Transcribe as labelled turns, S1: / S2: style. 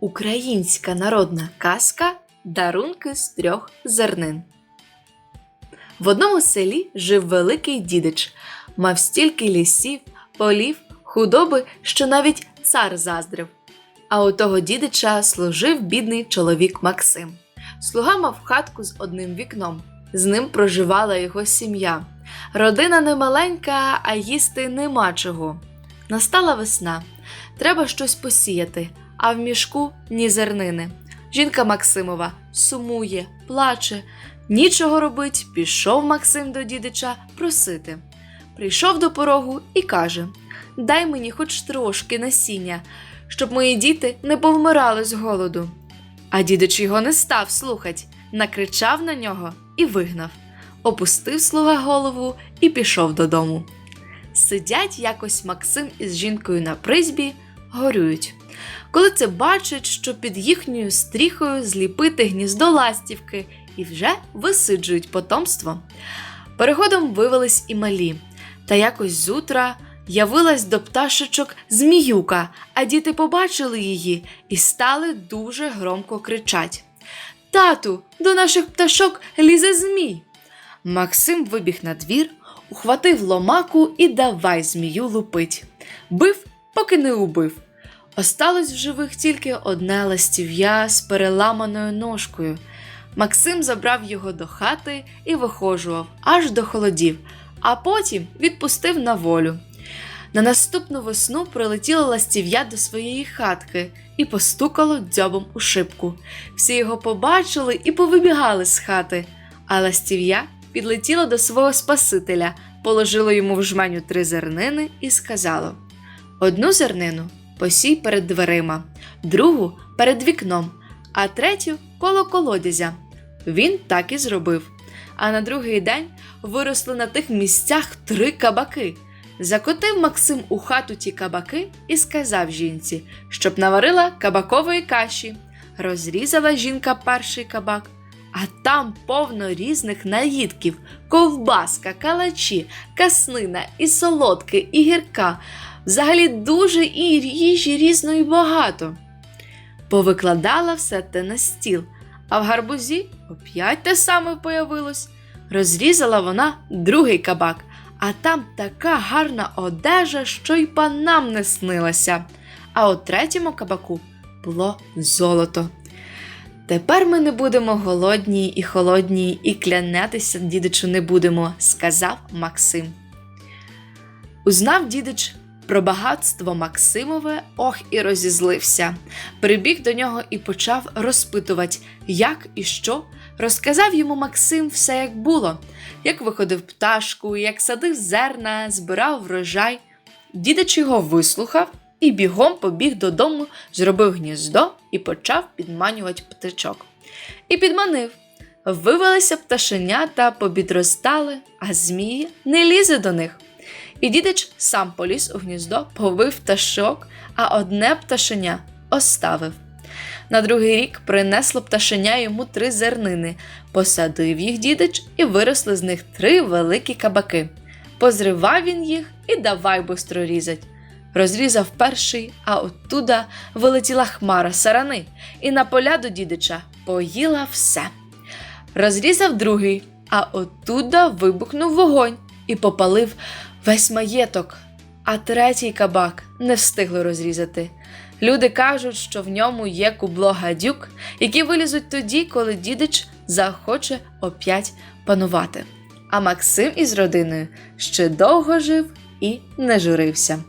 S1: Українська народна казка Дарунки з трьох зернин. В одному селі жив великий дідич, мав стільки лісів, полів, худоби, що навіть цар заздрив. А у того дідича служив бідний чоловік Максим. Слуга мав хатку з одним вікном. З ним проживала його сім'я. Родина не маленька, а їсти нема чого. Настала весна. Треба щось посіяти, а в мішку ні зернини. Жінка Максимова сумує, плаче. Нічого робить, пішов Максим до дідича просити. Прийшов до порогу і каже: Дай мені хоч трошки насіння, щоб мої діти не повмирали з голоду. А дідич його не став слухать, накричав на нього і вигнав. Опустив слуга голову і пішов додому. Сидять якось Максим із жінкою на призбі, горюють. Коли це бачать, що під їхньою стріхою зліпити гніздо ластівки і вже висиджують потомство. Переходом вивелись і малі, та якось з явилась до пташечок зміюка, а діти побачили її і стали дуже громко кричать: Тату, до наших пташок лізе змій. Максим вибіг на двір, ухватив ломаку і давай змію лупить. Бив, поки не убив. Осталось в живих тільки одне ластів'я з переламаною ножкою. Максим забрав його до хати і вихожував аж до холодів, а потім відпустив на волю. На наступну весну прилетіло ластів'я до своєї хатки і постукало дзьобом у шибку. Всі його побачили і повибігали з хати, а ластів'я підлетіло до свого Спасителя, положило йому в жменю три зернини і сказало: Одну зернину посій перед дверима, другу перед вікном, а третю коло колодязя. Він так і зробив. А на другий день виросли на тих місцях три кабаки. Закотив Максим у хату ті кабаки і сказав жінці, щоб наварила кабакової каші. Розрізала жінка перший кабак, а там повно різних наїдків: ковбаска, калачі, каснина, і солодке, і гірка. Взагалі дуже і їжі різної багато. Повикладала все те на стіл, а в гарбузі оп'ять те саме появилось. Розрізала вона другий кабак, а там така гарна одежа, що й панам не снилася. А у третьому кабаку було золото. Тепер ми не будемо голодні і холодні, і клянетися дідичу не будемо, сказав Максим. Узнав дідич про багатство Максимове, ох і розізлився. Прибіг до нього і почав розпитувати, як і що. Розказав йому Максим все, як було, як виходив пташку, як садив зерна, збирав врожай. Дідич його вислухав і бігом побіг додому, зробив гніздо і почав підманювати птичок. І підманив. Вивелися пташенята, побідростали, а змії не лізе до них. І дідич сам поліз у гніздо, повив пташок, а одне пташеня оставив. На другий рік принесло пташеня йому три зернини, посадив їх дідич і виросли з них три великі кабаки. Позривав він їх і давай бистро різать. Розрізав перший, а оттуда вилетіла хмара сарани, і на поля до дідича поїла все. Розрізав другий, а оттуда вибухнув вогонь і попалив весь маєток, а третій кабак не встигли розрізати. Люди кажуть, що в ньому є кубло гадюк, які вилізуть тоді, коли дідич захоче оп'ять панувати. А Максим із родиною ще довго жив і не журився.